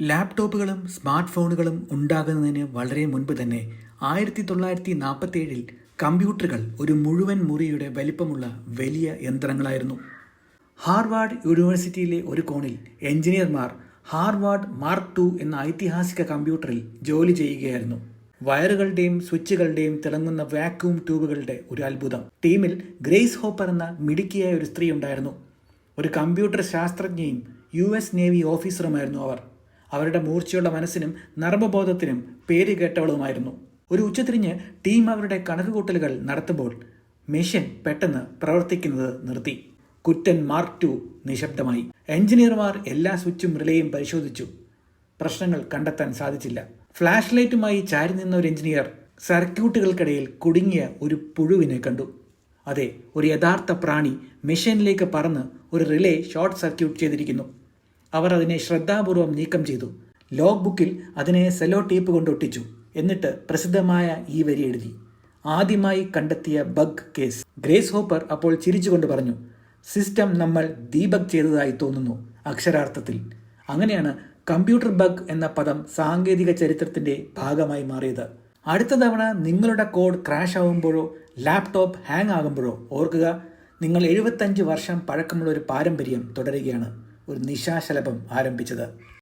ലാപ്ടോപ്പുകളും smart ഫോണുകളും ഉണ്ടാകുന്നതിന് വളരെ മുൻപ് തന്നെ ആയിരത്തി തൊള്ളായിരത്തി നാൽപ്പത്തി ഏഴിൽ കമ്പ്യൂട്ടറുകൾ ഒരു മുഴുവൻ മുറിയുടെ വലിപ്പമുള്ള വലിയ യന്ത്രങ്ങളായിരുന്നു. ഹാർവാർഡ് യൂണിവേഴ്സിറ്റിയിലെ ഒരു കോണിൽ എഞ്ചിനീയർമാർ ഹാർവാർഡ് മാർക്ക് ടു എന്ന ഐതിഹാസിക കമ്പ്യൂട്ടറിൽ ജോലി ചെയ്യുകയായിരുന്നു. വയറുകളുടെയും സ്വിച്ചുകളുടെയും തിളങ്ങുന്ന വാക്യൂം ട്യൂബുകളുടെ ഒരു അത്ഭുതം. ടീമിൽ ഗ്രേസ് ഹോപ്പർ എന്ന മിടുക്കിയായ ഒരു സ്ത്രീ ഉണ്ടായിരുന്നു. ഒരു കമ്പ്യൂട്ടർ ശാസ്ത്രജ്ഞയും യു എസ് നേവി ഓഫീസറുമായിരുന്നു അവർ. അവരുടെ മൂർച്ചയുള്ള മനസ്സിനും നർമ്മബോധത്തിനും പേര് കേട്ടവളുമായിരുന്നു. ഒരു ഉച്ചതിരിഞ്ഞ് ടീം അവരുടെ കണക്കുകൂട്ടലുകൾ നടത്തുമ്പോൾ മെഷീൻ പെട്ടെന്ന് പ്രവർത്തിക്കുന്നത് നിർത്തി. കുറ്റൻ മാർക്ക് ടു നിശബ്ദമായി. എഞ്ചിനീയർമാർ എല്ലാ സ്വിച്ചും റിലേയും പരിശോധിച്ചു. പ്രശ്നങ്ങൾ കണ്ടെത്താൻ സാധിച്ചില്ല. ഫ്ലാഷ് ലൈറ്റുമായി ചാരി നിന്ന ഒരു എഞ്ചിനീയർ സർക്യൂട്ടുകൾക്കിടയിൽ കുടുങ്ങിയ ഒരു പുഴുവിനെ കണ്ടു. അതെ ഒരു യഥാർത്ഥ പ്രാണി മെഷീനിലേക്ക് പറന്ന് ഒരു റിലേ ഷോർട്ട് സർക്യൂട്ട് ചെയ്തിരിക്കുന്നു. അവർ അതിനെ ശ്രദ്ധാപൂർവം നീക്കം ചെയ്തു. ലോഗ് ബുക്കിൽ അതിനെ സെലോ ടേപ്പ് കൊണ്ട് ഒട്ടിച്ചു. എന്നിട്ട് പ്രസിദ്ധമായ ഈ വരി എഴുതി. ആദ്യമായി കണ്ടെത്തിയ ബഗ് കേസ്. ഗ്രേസ് ഹോപ്പർ അപ്പോൾ ചിരിച്ചുകൊണ്ട് പറഞ്ഞു സിസ്റ്റം നമ്മൾ ദീപക് ചെയ്തതായി തോന്നുന്നു അക്ഷരാർത്ഥത്തിൽ. അങ്ങനെയാണ് കമ്പ്യൂട്ടർ ബഗ് എന്ന പദം സാങ്കേതിക ചരിത്രത്തിന്റെ ഭാഗമായി മാറിയത്. അടുത്ത തവണ നിങ്ങളുടെ കോഡ് ക്രാഷ് ആകുമ്പോഴോ ലാപ്ടോപ്പ് ഹാങ് ആകുമ്പോഴോ ഓർക്കുക നിങ്ങൾ എഴുപത്തഞ്ച് വർഷം പഴക്കമുള്ള ഒരു പാരമ്പര്യം തുടരുകയാണ്. ഒരു നിശാശലഭം ആരംഭിച്ചത്.